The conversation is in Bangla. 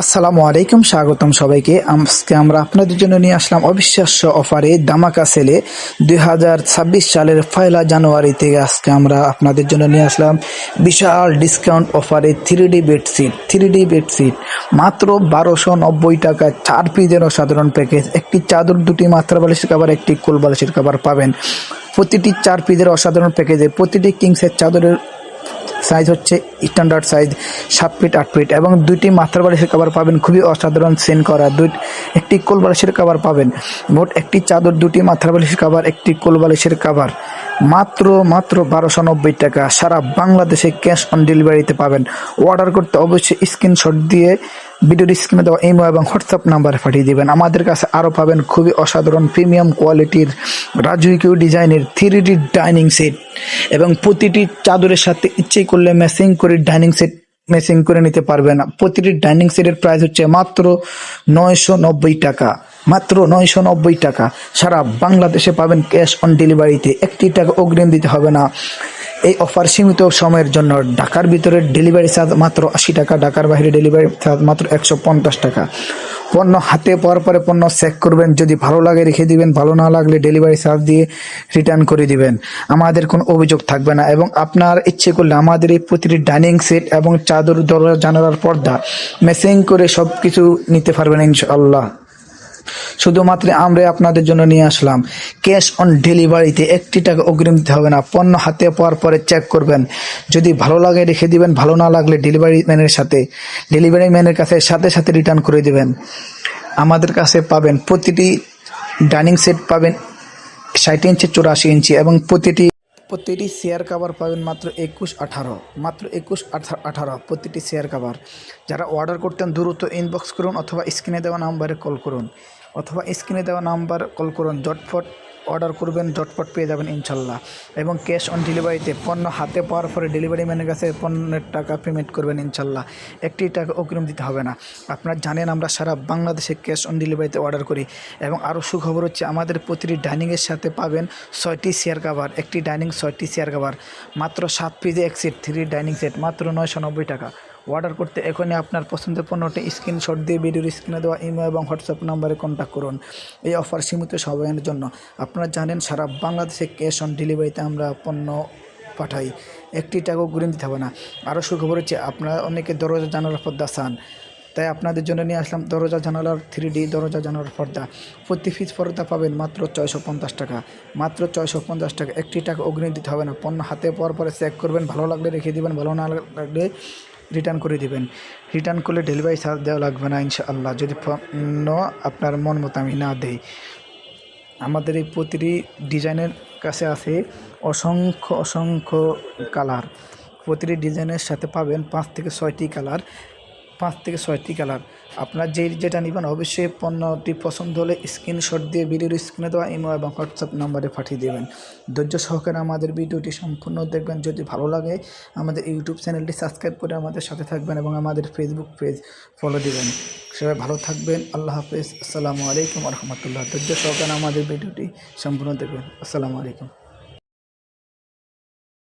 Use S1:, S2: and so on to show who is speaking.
S1: আসসালামু আলাইকুম, স্বাগতম সবাইকে। আজকে আমরা আপনাদের জন্য নিয়ে আসলাম অবিশ্বাস্য অফারে দামাকা সেলে দুই হাজার ছাব্বিশ সালের পয়লা জানুয়ারি থেকে আজকে আমরা আপনাদের জন্য নিয়ে আসলাম বিশাল ডিসকাউন্ট অফারে three D bedsheet. Three D bedsheet মাত্র বারোশো নব্বই টাকা, চার পিসের সাধারণ প্যাকেজ। একটি চাদর, দুটি মাত্রা বালিশের কাবার একটি কোল বালিশের কাবার পাবেন। প্রতিটি চার পিসের অসাধারণ প্যাকেজে প্রতিটি কিংসের চাদরের সাইজ হচ্ছে স্ট্যান্ডার্ড সাইজ সাত ফিট আট ফিট এবং দুইটি মাথার বালিশের কাবার পাবেন। খুবই অসাধারণ সেন করা। দুই একটি কোল বালিশের কাভার পাবেন। মোট একটি চাদর, দুটি মাথার বালিশের কাভার একটি কোল বালিশের কাভার মাত্র মাত্র বারোশো নব্বই টাকা। সারা বাংলাদেশে ক্যাশ অন ডেলিভারিতে পাবেন। অর্ডার করতে অবশ্যই স্ক্রিনশট দিয়ে ভিডিওর স্ক্রিনে দেওয়া ইমো এবং হোয়াটসঅ্যাপ নাম্বারে পাঠিয়ে দেবেন। আমাদের কাছে আরও পাবেন খুবই অসাধারণ প্রিমিয়াম কোয়ালিটির রাজুইকিউ ডিজাইনের থ্রি ডি ডাইনিং সেট এবং প্রতিটি চাদরের সাথে ইচ্ছে করলে ম্যাচিং করে ডাইনিং সেট ম্যাচিং করে নিতে পারবেন। প্রতিটি ডাইনিং সেটের প্রাইস হচ্ছে মাত্র নয়শো নব্বই টাকা। মাত্র নয়শো নব্বই টাকা। সারা বাংলাদেশে পাবেন ক্যাশ অন ডেলিভারিতে। একটি টাকা অগ্রিম দিতে হবে না। এই অফার সীমিত সময়ের জন্য ঢাকার ভিতরে ডেলিভারি চার্জ মাত্র আশি টাকা, ঢাকার বাইরে ডেলিভারি চার্জ মাত্র একশো পঞ্চাশ টাকা। পণ্য হাতে পাওয়ার পরে পণ্য চেক করবেন। যদি ভালো লাগে রেখে দিবেন, ভালো না লাগলে ডেলিভারি চার্জ দিয়ে রিটার্ন করে দিবেন। আমাদের কোনো অভিযোগ থাকবে না এবং আপনার ইচ্ছে করলে আমাদের এই প্রতিটি ডাইনিং সেট এবং চাদর, দরজা, জানালার পর্দা মেসিং করে সব কিছু নিতে পারবেন ইনশাআল্লাহ। শুধুমাত্র আমরা আপনাদের জন্য নিয়ে আসলাম। ক্যাশ অন ডেলিভারিতে একটি টাকা অগ্রিম দিতে হবে না। পণ্য হাতে পাওয়ার পরে চেক করবেন। যদি ভালো লাগে রেখে দিবেন, ভালো না লাগলে ডেলিভারি ম্যানের সাথে, ডেলিভারি ম্যানের কাছে সাথে সাথে রিটার্ন করে দিবেন। আমাদের কাছে পাবেন প্রতিটি ডাইনিং সেট পাবেন ষাট ইঞ্চি, চুরাশি ইঞ্চি এবং প্রতিটি প্রতিটি শেয়ার কাভার পাবেন মাত্র একুশ আঠারো। মাত্র একুশ আঠারো প্রতিটি শেয়ার কাভার। যারা অর্ডার করতেন দ্রুত ইনবক্স করুন অথবা স্ক্রিনে দেওয়া নাম্বারে কল করুন। অথবা স্ক্রিনে দেওয়া নাম্বার কল করুন জটফট অর্ডার করবেন, জটপট পেয়ে যাবেন ইনশাল্লাহ। এবং ক্যাশ অন ডেলিভারিতে পণ্য হাতে পাওয়ার পরে ডেলিভারি ম্যানের কাছে পণ্যের টাকা পেমেন্ট করবেন ইনশাল্লাহ। একটি টাকা অগ্রিম দিতে হবে না। আপনারা জানেন, আমরা সারা বাংলাদেশে ক্যাশ অন ডেলিভারিতে অর্ডার করি এবং আরও সুখবর হচ্ছে, আমাদের প্রতিটি ডাইনিংয়ের সাথে পাবেন ছয়টি চেয়ার কাভার একটি ডাইনিং ছয়টি চেয়ার কাভার মাত্র সাত পিজে এক সেট থ্রি ডাইনিং সেট মাত্র নয়শো নব্বই টাকা। অর্ডার করতে এখনই আপনার পছন্দের পণ্যটি স্ক্রিনশট দিয়ে ভিডিওর স্ক্রিনে দেওয়া ইমেল এবং হোয়াটসঅ্যাপ নাম্বারে কন্ট্যাক্ট করুন। এই অফার সীমিত সময়ের জন্য। আপনারা জানেন, সারা বাংলাদেশে ক্যাশ অন ডেলিভারিতে আমরা পণ্য পাঠাই। একটি টাকাও গ্রিন দিতে হবে না। আরও সুখবর হচ্ছে, আপনারা অনেকে দরজা জানালার পর্দা চান। তাই আপনাদের জন্য নিয়ে আসলাম দরজা জানালার থ্রি ডি দরজা জানালার পর্দা। প্রতি পিস পর্দা পাবেন মাত্র ছয়শো পঞ্চাশ টাকা। মাত্র ছয়শো পঞ্চাশ টাকা। একটি টাকা অগ্রিম দিতে হবে না। পণ্য হাতে পাওয়ার পরে চেক করবেন, ভালো লাগলে রেখে দিবেন, ভালো না লাগলে রিটার্ন করে দিবেন। রিটার্ন করলে ডেলিভারি চার্জ দেওয়া লাগবে না, ইনশাআল্লাহ। যদি পণ্য আপনার মন মতো আমি না দেই। আমাদের এই প্রতিটি ডিজাইনের কাছে আছে অসংখ্য অসংখ্য কালার প্রতিটি ডিজাইনের সাথে পাবেন পাঁচ থেকে ছয়টি কালার পাঁচ থেকে ছয়টি কালার। আপনার যে যেটা নেবেন, অবশ্যই পণ্যটি পছন্দ হলে স্ক্রিনশট দিয়ে ভিডিওর স্ক্রিনে দেওয়া ইমো এবং হোয়াটসঅ্যাপ নাম্বারে পাঠিয়ে দেবেন। ধৈর্য সহকারে আমাদের ভিডিওটি সম্পূর্ণ দেখবেন। যদি ভালো লাগে, আমাদের ইউটিউব চ্যানেলটি সাবস্ক্রাইব করে আমাদের সাথে থাকবেন এবং আমাদের ফেসবুক পেজ ফলো দিবেন। সবাই ভালো থাকবেন। আল্লাহ হাফেজ। আসসালামু আলাইকুম রহমতুল্লাহ। ধৈর্য সহকারে আমাদের ভিডিওটি সম্পূর্ণ দেখবেন। আসসালামু আলাইকুম।